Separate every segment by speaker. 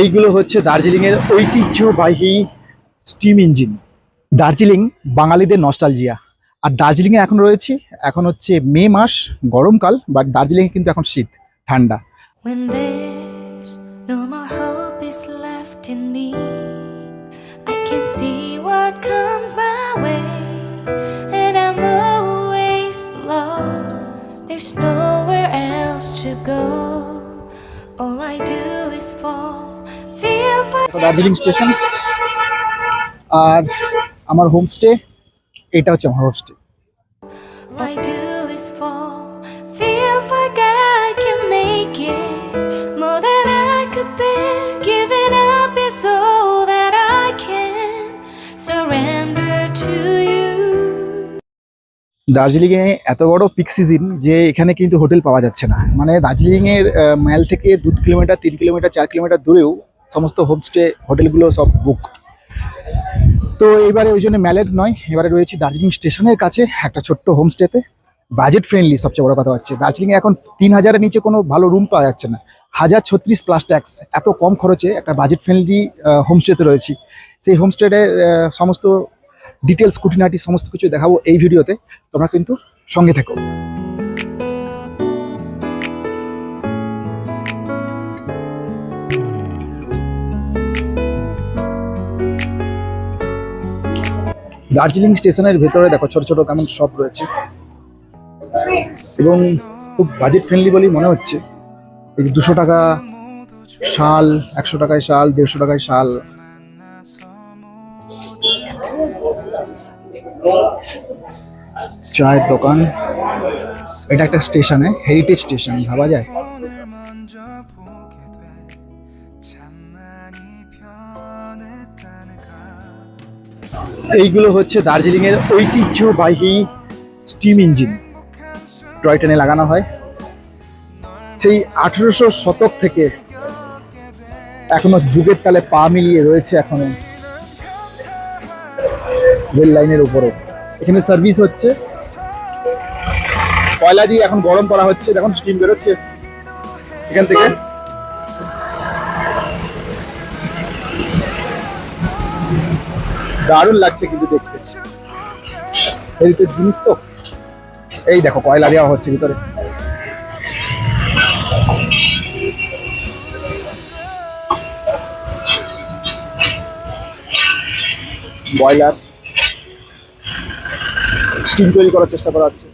Speaker 1: এইগুলো হচ্ছে দার্জিলিংয়ের ঐতিহ্যবাহী স্টিম ইঞ্জিন। দার্জিলিং বাঙালিদের নস্টালজিয়া। আর দার্জিলিংয়ে এখন রয়েছে, এখন হচ্ছে মে মাস, গরমকাল বাট দার্জিলিং কিন্তু এখন শীত, ঠান্ডা।
Speaker 2: All I do
Speaker 1: Darjeeling station. আর আমার হোমস্টে এটা হচ্ছে আমার হোমস্টে। দার্জিলিংয়ে এত বড় পিক সিজন যে এখানে কিন্তু হোটেল পাওয়া যাচ্ছে না। মানে দার্জিলিংয়ের মাইল থেকে দু কিলোমিটার, তিন কিলোমিটার, চার কিলোমিটার দূরেও সমস্ত হোমস্টে হোটেলগুলো সব বুক তো এবারে ওই জন্য ম্যালেট নয়, এবারে রয়েছে দার্জিলিং স্টেশনের কাছে একটা ছোট্ট হোমস্টেতে বাজেট ফ্রেন্ডলি সবচেয়ে বড় কথা হচ্ছে। দার্জিলিংয়ে এখন তিন হাজারের নিচে কোনো ভালো রুম পাওয়া যাচ্ছে না। হাজার ছত্রিশ প্লাস ট্যাক্স এত কম খরচে একটা বাজেট ফ্রেন্ডলি হোমস্টেতে রয়েছি। সেই হোমস্টের সমস্ত ডিটেলস খুঁটিনাটি সমস্ত কিছু দেখাবো এই ভিডিওতে। তোমরা কিন্তু সঙ্গে থেকো। দার্জিলিং স্টেশনের ভেতরে দেখো, ছোট ছোট কেমন শপ রয়েছে। এবং খুব বাজেট ফ্রেন্ডলি বলেই মনে হচ্ছে। এই দুশো টাকা শাল, একশো টাকায় শাল, দেড়শো টাকায় শাল। চায়ের দোকান। এটা একটা স্টেশনে হেরিটেজ স্টেশন ভাবা যায়? এইগুলো হচ্ছে দার্জিলিংয়ের ঐতিহ্যবাহী স্টিম ইঞ্জিন টয় ট্রেনে লাগানো হয়। সেই আঠেরোশো শতক থেকে এখনও যুগের তালে পা মিলিয়ে রয়েছে এখনও। রেল লাইনের উপরে। এখানে সার্ভিস হচ্ছে। কয়লা দিয়ে এখন গরম করা হচ্ছে। যখন স্টিম বেরোচ্ছে। এখান থেকে। দারুণ লাগছে কিন্তু দেখতে। হেরিটেজ জিনিস তো। এই দেখো, কয়লা দেওয়া হচ্ছে ভিতরে। বয়লার স্টিম তৈরি করার চেষ্টা করা হচ্ছে।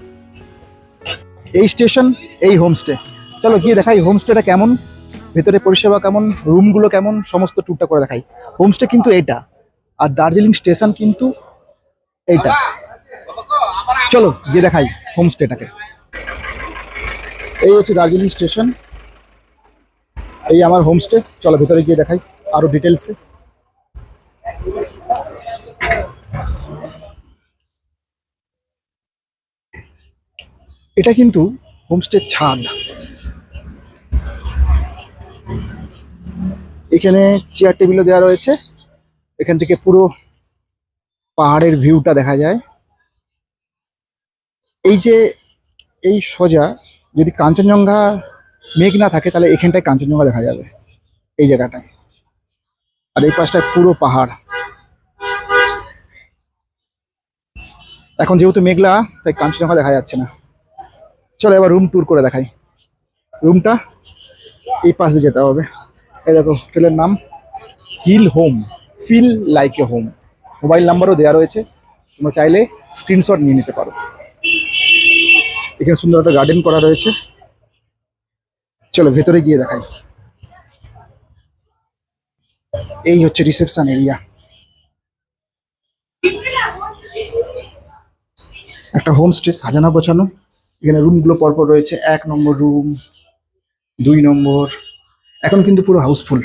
Speaker 1: এই স্টেশন, এই হোমস্টে। চলো গিয়ে দেখাই হোমস্টেটা কেমন, ভেতরে পরিষেবা কেমন, রুমগুলো কেমন, সমস্ত ট্যুরটা করে দেখাই। হোমস্টে কিন্তু এইটা, আর দার্জিলিং স্টেশন কিন্তু এইটা। চলো গিয়ে দেখাই হোমস্টেটাকে। এই হচ্ছে দার্জিলিং স্টেশন, এই আমার হোমস্টে। চলো ভেতরে গিয়ে দেখাই আরও ডিটেলসে এটা কিন্তু হোমস্টের ছাদ। এখানে চেয়ার টেবিলও দেওয়া রয়েছে। এখান থেকে পুরো পাহাড়ের ভিউটা দেখা যায়। এই যে, এই সোজা যদি কাঞ্চনজঙ্ঘা মেঘ না থাকে, তাহলে এখানটায় কাঞ্চনজঙ্ঘা দেখা যাবে। এই জায়গাটায়। আর এই পাশটায় পুরো পাহাড়। এখন যেহেতু মেঘলা, তাই কাঞ্চনজঙ্ঘা দেখা যাচ্ছে না। চলো এবার রুম ট্যুর করে দেখাই। রুমটা এই পাশ যেতে হবে। এই দেখো হোটেলের নাম hill home feel like a home mobile নাম্বারও দেওয়া রয়েছে। তোমরা চাইলে স্ক্রিনশট নিয়ে নিতে পারো। এখানে সুন্দর একটা গার্ডেন করা রয়েছে। চলো ভেতরে গিয়ে দেখাই। এই হচ্ছে রিসেপশন এরিয়া একটা হোমস্টে সাজানো গোছানো। এখানে রুমগুলো পরপর রয়েছে। এক নম্বর রুম দুই নম্বর। এখন কিন্তু পুরো হাউসফুল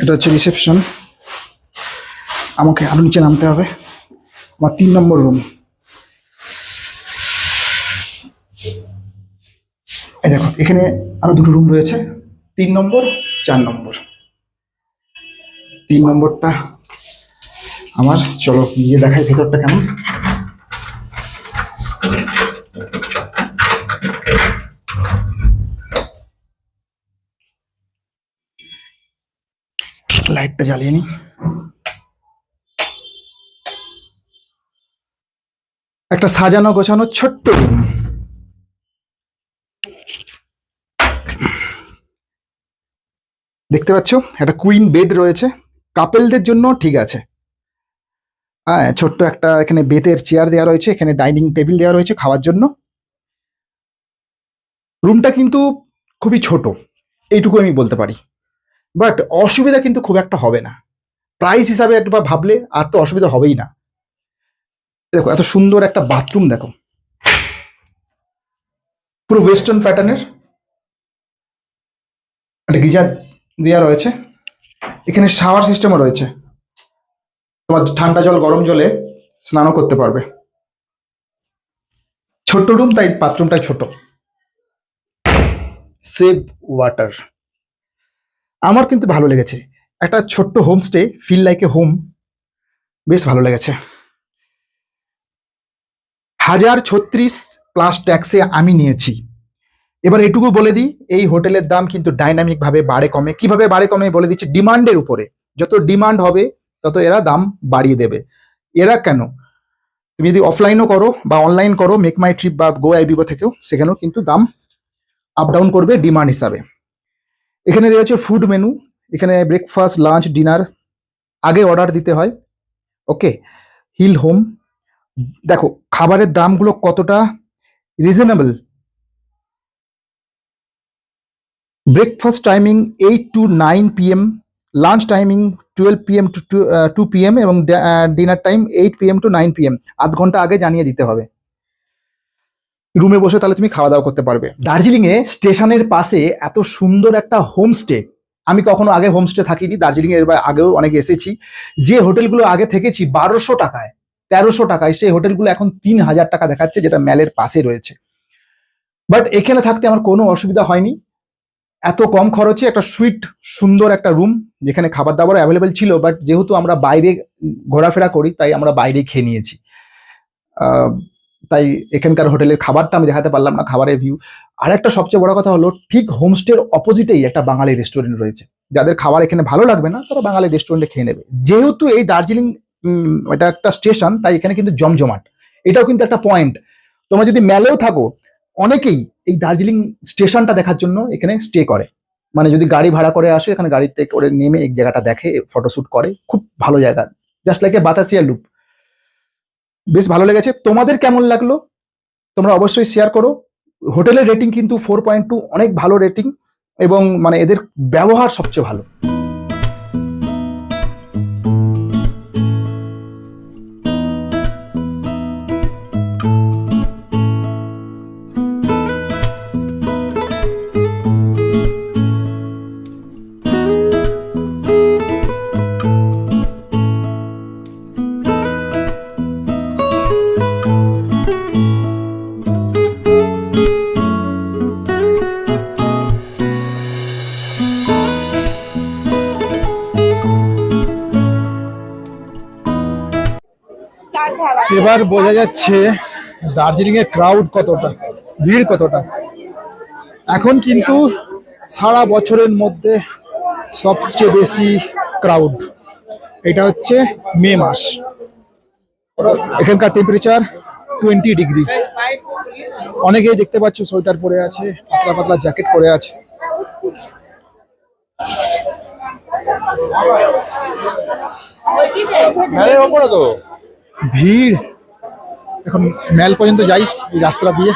Speaker 1: এটা হচ্ছে রিসেপশন আমাকে আরও নিচে নামতে হবে। আমার তিন নম্বর রুম এই দেখো, এখানে আরও দুটো রুম রয়েছে। তিন নম্বর, চার নম্বর। তিন নম্বরটা আমার, চলো গিয়ে দেখাই ভেতরটা কেমন। লাইটটা জ্বালিয়ে নি। একটা সাজানো গোছানো ছোট্ট রুম দেখতে পাচ্ছ? একটা কুইন বেড রয়েছে। কাপেলদের জন্য ঠিক আছে। হ্যাঁ ছোট্ট একটা এখানে বেতের চেয়ার দেওয়া রয়েছে, এখানে ডাইনিং টেবিল দেওয়া রয়েছে খাওয়ার জন্য। রুমটা কিন্তু খুবই ছোট। এইটুকু আমি বলতে পারি। বাট অসুবিধা কিন্তু খুব একটা হবে না। প্রাইস হিসাবে একবার ভাবলে আর তো অসুবিধা হবেই না। দেখো, এত সুন্দর একটা বাথরুম দেখো। পুরো ওয়েস্টার্ন প্যাটার্নের একটা গিজার দেওয়া রয়েছে। এখানে শাওয়ার সিস্টেমও রয়েছে। তোমার ঠান্ডা জল, গরম জলে স্নানও করতে পারবে। ছোট্ট রুম তাই বাথরুমটা ছোট। সেভ ওয়াটার আমার কিন্তু ভালো লেগেছে। একটা ছোট্ট homestay feel like a home বেশ ভালো লেগেছে। হাজার ছত্রিশ প্লাস ট্যাক্সে আমি নিয়েছি। এবার এটুকু বলে দিই, এই হোটেলের দাম কিন্তু ডাইনামিক ভাবে বাড়ে কমে। কীভাবে বাড়ে কমে বলে দিচ্ছি, ডিমান্ডের উপরে। যত ডিমান্ড হবে, তত এরা দাম বাড়িয়ে দেবে। এরা কেন? তুমি যদি অফলাইনও করো বা অনলাইন করো মেক মাই ট্রিপ বা গো আইবিবো থেকেও, সেখানেও কিন্তু দাম আপ ডাউন করবে ডিমান্ড হিসাবে। এখানে রয়েছে ফুড মেনু এখানে ব্রেকফাস্ট লাঞ্চ ডিনার আগে অর্ডার দিতে হয় ওকে হিল হোম দেখো, খাবারের দামগুলো কতটা reasonable breakfast timing eight to nine PM lunch timing twelve PM to two PM এবং dinner time eight PM to nine PM আধ ঘণ্টা আগে জানিয়ে দিতে হবে। রুমে বসে তাহলে তুমি খাওয়া দাওয়া করতে পারবে। দার্জিলিং এ স্টেশনের পাশে এত সুন্দর একটা হোমস্টে, আমি কখনো আগে হোমস্টে থাকিনি দার্জিলিং এর আগেও অনেক এসেছি, যে হোটেলগুলো আগে থেকেছি বারোশো টাকায়, তেরোশো টাকায়, সেই হোটেলগুলো এখন তিন হাজার টাকা দেখাচ্ছে, যেটা ম্যালের পাশে রয়েছে। বাট এখানে থাকতে আমার কোনো অসুবিধা হয়নি। এত কম খরচে একটা সুইট, সুন্দর একটা রুম, যেখানে খাবার দাবার অ্যাভেলেবেল ছিল, বাট যেহেতু আমরা বাইরে ঘোরাফেরা করি, তাই আমরা বাইরে খেয়ে নিয়েছি। তাই এখানকার হোটেলের খাবারটা আমি দেখাতে পারলাম না, খাবারের ভিউ আর একটা সবচেয়ে বড় কথা হলো, ঠিক হোমস্টের অপোজিটেই একটা বাঙালি রেস্টুরেন্ট রয়েছে। যাদের খাবার এখানে ভালো লাগবে না, তারা বাঙালি রেস্টুরেন্টে খেয়ে নেবে। যেহেতু এই দার্জিলিং এটা একটা স্টেশন তাই এখানে কিন্তু জমজমাট। এটাও কিন্তু একটা পয়েন্ট তোমরা যদি মেলেও থাকো, অনেকেই এই দার্জিলিং স্টেশনটা দেখার জন্য এখানে স্টে করে। মানে যদি গাড়ি ভাড়া করে আসে, এখানে গাড়িতে করে নেমে এই জায়গাটা দেখে ফটোশুট করে, খুব ভালো জায়গা। Just like a Batasia loop বেশ ভালো লেগেছে। তোমাদের কেমন লাগল? তোমরা অবশ্যই শেয়ার করো। হোটেলের রেটিং কিন্তু ফোর পয়েন্ট টু অনেক ভালো রেটিং এবং মানে এদের ব্যবহার সবচেয়ে ভালো। এবার বোঝা যাচ্ছে দার্জিলিং এর ক্রাউড কতটা ভিড় কতটা। এখন কিন্তু সারা বছরের মধ্যে সবচেয়ে বেশি ক্রাউড এটা হচ্ছে মে মাস। এখানকার টেম্পারেচার টোয়েন্টি ডিগ্রি অনেকেই দেখতে পাচ্ছ সোয়েটার পরে আছে পাতলা পাতলা জ্যাকেট পরে আছে। ভিড় এখন ম্যাল পর্যন্ত যাই এই রাস্তা দিয়ে।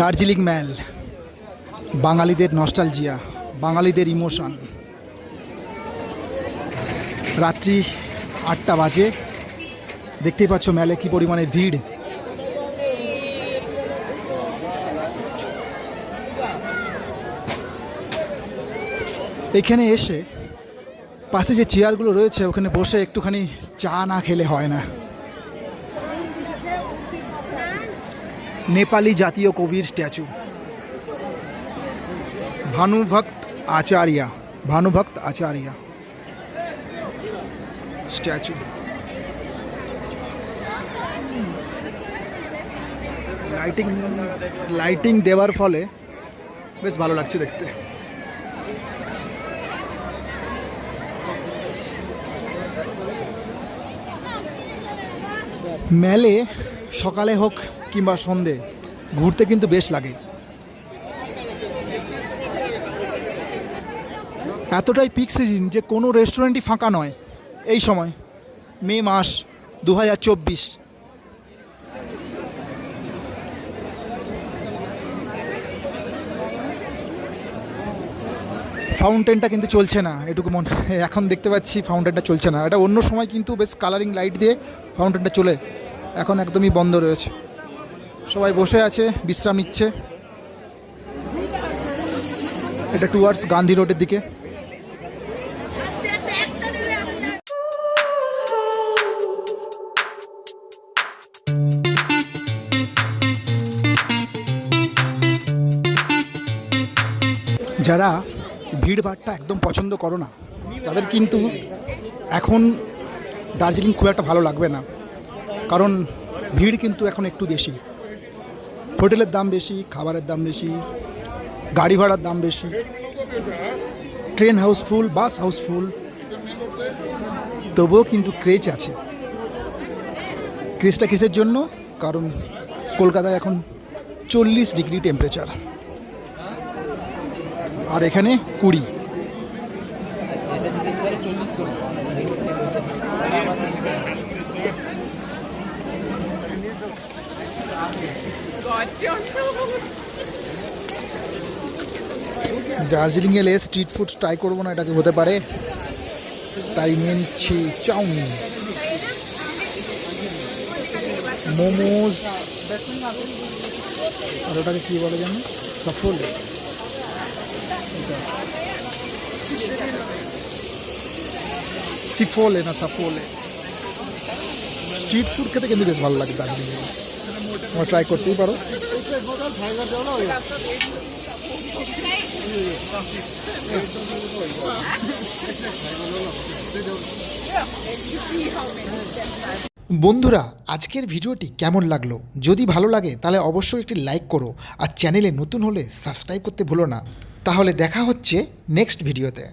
Speaker 1: দার্জিলিং ম্যাল বাঙালিদের নস্টালজিয়া বাঙালিদের ইমোশন রাত্রি আটটা বাজে। দেখতেই পাচ্ছ মেলে কি পরিমাণে ভিড়। এখানে এসে পাশে যে চেয়ারগুলো রয়েছে, ওখানে বসে একটুখানি চা না খেলে হয় না। নেপালি জাতীয় কবির statue. Bhanubhakta Acharya Bhanubhakta Acharya. Statue. Lighting lighting দেওয়ার ফলে বেশ ভালো লাগছে দেখতে। মেলে, সকালে হোক কিংবা সন্ধে, ঘুরতে কিন্তু বেশ লাগে। এতটাই পিক সিজন যে কোনো রেস্টুরেন্টই ফাঁকা নয়। এই সময়, মে মাস দু হাজার চব্বিশ। ফাউন্টেনটা কিন্তু চলছে না, এটুকু মনে, এখন দেখতে পাচ্ছি ফাউন্টেনটা চলছে না। এটা অন্য সময় কিন্তু বেশ কালারিং লাইট দিয়ে ফাউন্টেনটা চলে, এখন একদমই বন্ধ রয়েছে। সবাই বসে আছে, বিশ্রাম নিচ্ছে। এটা টুয়ার্ডস গান্ধী রোডের দিকে। যারা ভিড়ভাড়টা একদম পছন্দ করো না, তাদের কিন্তু এখন দার্জিলিং খুব একটা ভালো লাগবে না। কারণ ভিড় কিন্তু এখন একটু বেশি। হোটেলের দাম বেশি, খাবারের দাম বেশি, গাড়ি ভাড়ার দাম বেশি, ট্রেন হাউসফুল, বাস হাউসফুল, তবুও কিন্তু ক্রেজ আছে। ক্রেজটা কিসের জন্য? কারণ কলকাতায় এখন চল্লিশ ডিগ্রি টেম্পারেচার আর এখানে কুড়ি। দার্জিলিং এলে স্ট্রিট ফুড ট্রাই করব না এটাকে হতে পারে? তাই নিয়ে নিচ্ছি চাউমিন। মোমোজ। আর ওটাকে কী বলে জানো? সফল। সিফোলে না সাফোলে স্ট্রিট ফুড খেতে কিন্তু বেশ ভালো লাগে দার্জিলিংয়ে তোমরা ট্রাই করতেই পারো। বন্ধুরা, আজকের ভিডিওটি কেমন লাগল? যদি ভালো লাগে, তাহলে অবশ্যই একটি লাইক করো আর চ্যানেলে নতুন হলে সাবস্ক্রাইব করতে ভুলো না। তাহলে দেখা হচ্ছে নেক্সট ভিডিওতে